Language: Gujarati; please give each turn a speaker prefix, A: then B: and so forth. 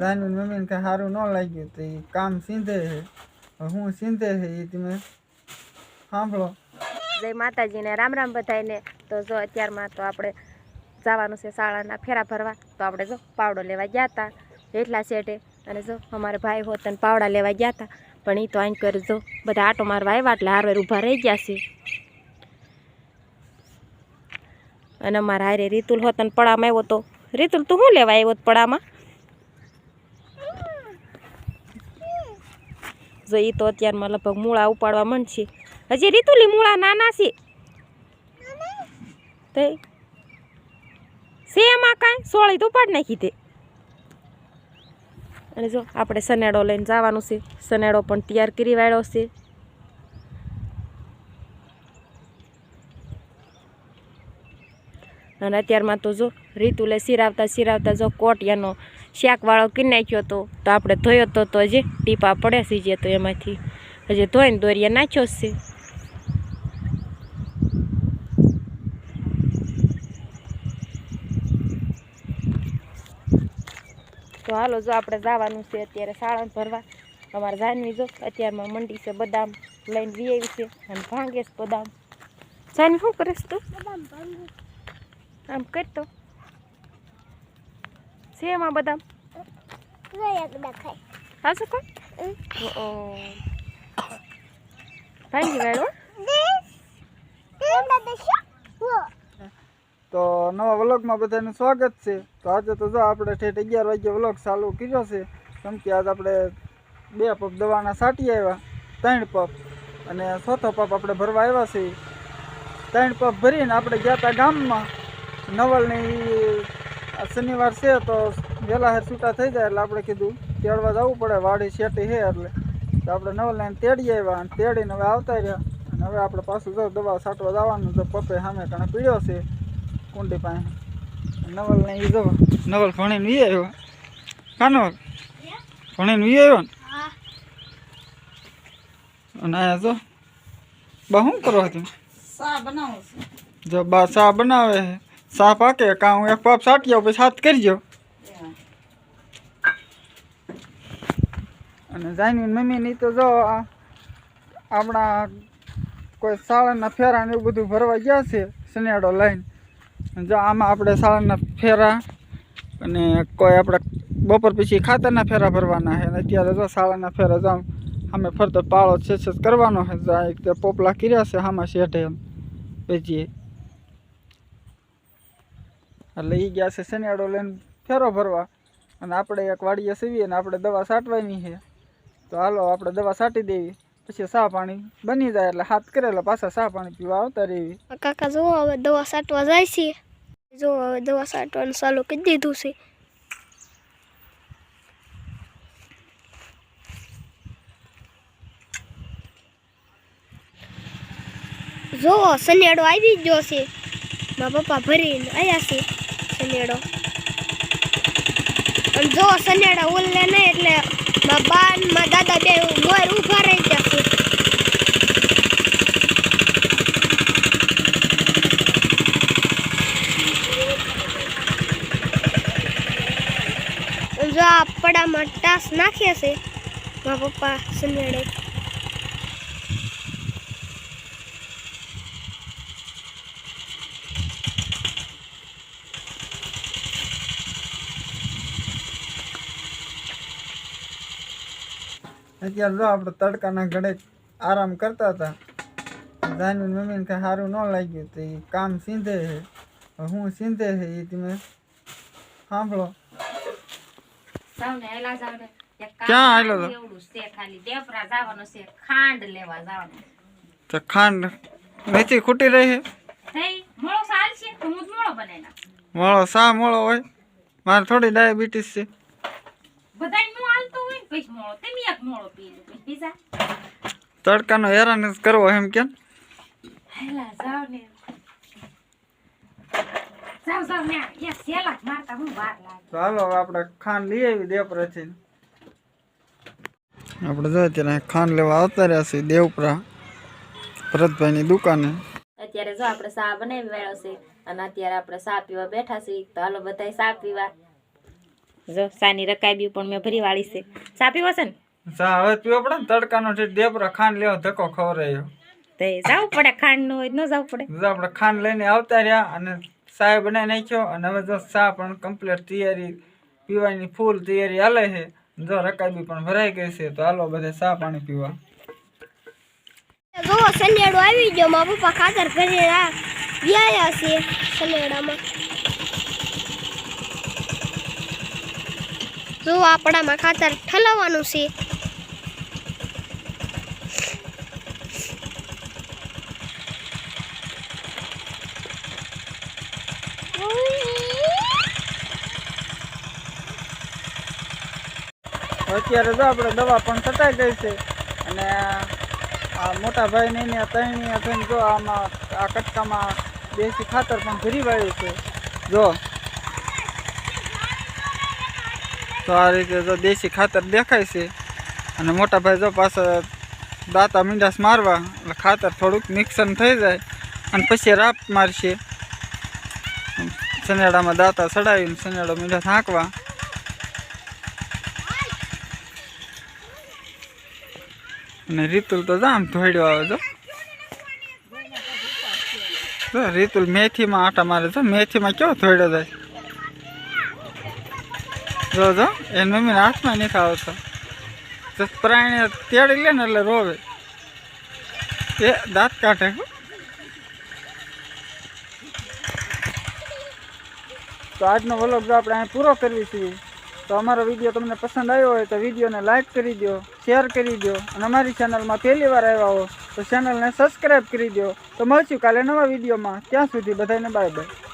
A: જાનવી મમ્મીને કાંઈ સારું ન લાગ્યું તો એ કામ સીંધે છે. હું સીંધે છે એ તમે સાંભળો.
B: જય માતાજીને, રામ રામ બધાયને. તો જો અત્યારમાં તો આપણે જવાનું છે શાળાના ફેરા ભરવા, તો આપણે જો પાવડો લેવા ગયા હતા એટલા શેઠે અને જો અમારે ભાઈ હોત અને પાવડા લેવા ગયા હતા પણ એ તો આઈ કરી જો બધા આટો મારવા આવ્યા એટલે હારવાર ઊભા રહી ગયા છે. અને અમારા હારે રીતુલ હોત અને પડામાં આવ્યો તો, રીતુલ તું શું લેવા આવ્યો પડામાં? જો એ તો અત્યારમાં લગભગ મૂળા ઉપાડવા માંડશે. હજી રીતુલી મૂળા નાના છે. તે સેમાં કાંઈ? સોળી તો ઉપાડ નાખી તે. અને જો, આપણે સનેડો લઈને જવાનું છે. સનેડો પણ તૈયાર કરી વાળ્યો છે. અને અત્યારમાં તો જો રીતુલે સિરાવતા સિરાવતા જો કોટિયાનો શાકવાળો કરી નાખ્યો હતો તો આપણે ધોયો તો તો હજી ટીપા પડે છે જે તો એમાંથી. હજી ધોઈને દોરીએ નાખ્યો છે. તો હાલો જો આપણે જવાનું છે અત્યારે સાળણ ભરવા. અમારે જાનવી જો અત્યારમાં મંડી છે બદામ લઈને વી આવી છે અને ભાંગે છે બદામ. જાનવી શું કરીશ તું? આમ કરતો છે એમાં બધા? હા શું કોઈ ભાંગી વાળો
A: તો નવા વ્લોગમાં બધાનું સ્વાગત છે. તો આજે તો જો આપણે ઠેઠ અગિયાર વાગ્યે વ્લોગ ચાલુ કર્યો છે. કેમ કે આજે આપણે બે પપ દવાના સાટી આવ્યા ત્રણ પપ અને ચોથો પપ આપણે ભરવા આવ્યા છે. ત્રણ પપ ભરીને આપણે ગયા હતા ગામમાં. નવલની શનિવાર છે તો વહેલા હેર છૂટા થઈ જાય એટલે આપણે કીધું તેડવા જવું પડે. વાડી શેટી છે એટલે તો આપણે નવલને તેડી આવ્યા અને તેડીને હવે આવતા રહ્યા. અને હવે આપણે પાછું જો દવા છાંટવા જવાનું તો પપ્પે સામે કણે પીડ્યો છે કુંડી પાસે. નવલ ને એ જો નવલ ભણીને વી આવ્યો. કાનો? ભણીને વી આવ્યો ને? અને અહીંયા જો બા શું કરો તમે જો બા સા બનાવે છે? ચા પાકે કાં હું એક પાપ સાટી આવું, પછી હાથ કરજો. અને જાનવી મમ્મીની તો જો આપણા કોઈ શાળાના ફેરા ને એવું બધું ભરવા ગયા છે સનેડો લઈને. જો આમાં આપણે શાળાના ફેરા અને કોઈ આપણે બપોર પછી ખાતરના ફેરા ભરવાના છે અત્યારે જો શાળાના ફેરા જાઉં અમે ફરતો પાળો છે કરવાનો છે પોપલા કર્યા છે આમાં શેઠે એમ. વેચીએ એટલે એ ગયા છે શનિયાળો લઈને ફેરો ભરવા. અને આપણે એક વાડીએ સીવીએ અને આપણે દવા છાંટવાની છે. તો હાલો આપણે દવા છાંટી દેવી. પછી સાહ પાણી બની જાય એટલે હાથ કરેલા પાછા સાહ પાણી પીવા આવતા રહેવી
C: કાકા જો હવે દવા છાંટવા જાય છે. જો હવે દવા સાટવાનું ચાલુ કરી દીધું છે. જો સનેડો આવી ગયો છે. મારા પપ્પા ભરીને આવ્યા છે. સનેડો. અને જો સનેડા ઓલે નહીં એટલે મારા બા મારા દાદા બે મોર ઊભા રહી જશે જો આ પડામાં ટાસ નાખ્યા છે, મારા પપ્પા સનેડે.
A: અત્યારે જો આપણે તડકાના ઘડે આરામ કરતા હતા. જાનવી મમ્મીને કાંઈ સારું ન લાગ્યું તો એ કામ સીંધે છે હવે હું સીંધે છે એ તમે સાંભળો.
B: જાવને હેલા જાવને એક કામ
A: ક્યાં હાલ્યો તો?
B: એવડું છે ખાલી. દેપરા જવાનું છે ખાંડ લેવા જવાનું.
A: તો ખાંડ વેચી ખૂટી રહી છે
B: થઈ મોળો સાલ છે? તો હું જ મોળો બનાવી નાખ
A: મોળો સા મોળો હોય? મારે થોડી ડાયાબિટીસ છે.
B: બધાયનું હાલતું હોય ને પછી મોળો તમે એક મોળો પી લો પછી બીજા
A: તડકાનો હેરાન જ કરવો એમ કેમ?
B: હેલા જાવ ને. જાવ જાવ ને એક સેલા મારતા હું વાર લાગે.
A: તો આપણે ખાંડ લઈ આવી દેવપરાથી. આપણે જો અત્યારે ખાંડ લેવા આવતા રહ્યા છીએ દેવપરા ભરતભાઈની દુકાને.
B: અત્યારે જો આપણે સા બનાવી વાળો છે અને અત્યારે આપણે સા પીવા બેઠા છીએ તો હાલો બધાય સા પીવા. જો સાની રકાબી પણ મેં ભરી વાળી છે. ચા પીવો છે ને?
A: ચા હવે પીવો પડે ને તડકાનો ઠેઠ ડેપરો ખાંડ લેવો ધક્કો ખવરાયો
B: તે જાવ પડે ખાંડનું હોય તો ન જવું પડે.
A: જો આપણે ખાંડ લઈને આવતા રહ્યા અને ચા બનાવી નાખ્યો અને હવે જો ચા પણ કમ્પ્લીટ તૈયારી પીવાની ફૂલ તૈયારી હાલે છે. જો રકાબી પણ ભરાઈ ગઈ છે તો હાલો બધે ચા પાણી પીવા.
C: જો સનેડો આવી ગયો. મારા પપ્પા ખાતર ભરીને આ વ્યાયા છે સનેડામાં જો આપણામાં ખાતર ઠલવવાનું છે.
A: અત્યારે જો આપણે દવા પણ છટાઈ ગઈ છે અને આ મોટા ભાઈ ને ત્રણની જો આમાં આ કટકામાં દેશી ખાતર પણ ભરી વાળ્યું છે. જો તો આ રીતે જો દેશી ખાતર દેખાય છે. અને મોટા ભાઈ જો પાછા દાંતા મીંડાસ મારવા, એટલે ખાતર થોડુંક મિક્સન થઈ જાય અને પછી રાપ મારશે. સનેડામાં દાંતા ચડાવીને સનેડો મીંડાસ હાંકવા. અને રીતુલ તો જામ ધોડ્યો આવે જો. જો રીતુલ મેથીમાં આટા મારે છે, મેથીમાં કેવો ધોડ્યો જાય? જો જો એની મમ્મીને હાથમાં નથી આવતો. તો પ્રાણી તેડી લે ને એટલે રોવે. એ દાંત કાઢે. તો આજનો વ્લોગ જો આપણે અહીં પૂરો કરવી છીએ તો અમારો વીડિયો તમને પસંદ આવ્યો હોય તો વિડીયોને લાઇક કરી દો શેર કરી દો અને અમારી ચેનલમાં પહેલી વાર આવ્યા હો તો ચેનલને સબસ્ક્રાઈબ કરી દો. તો મળશું કાલે નવા વિડીયોમાં. ત્યાં સુધી બધાને બાય બાય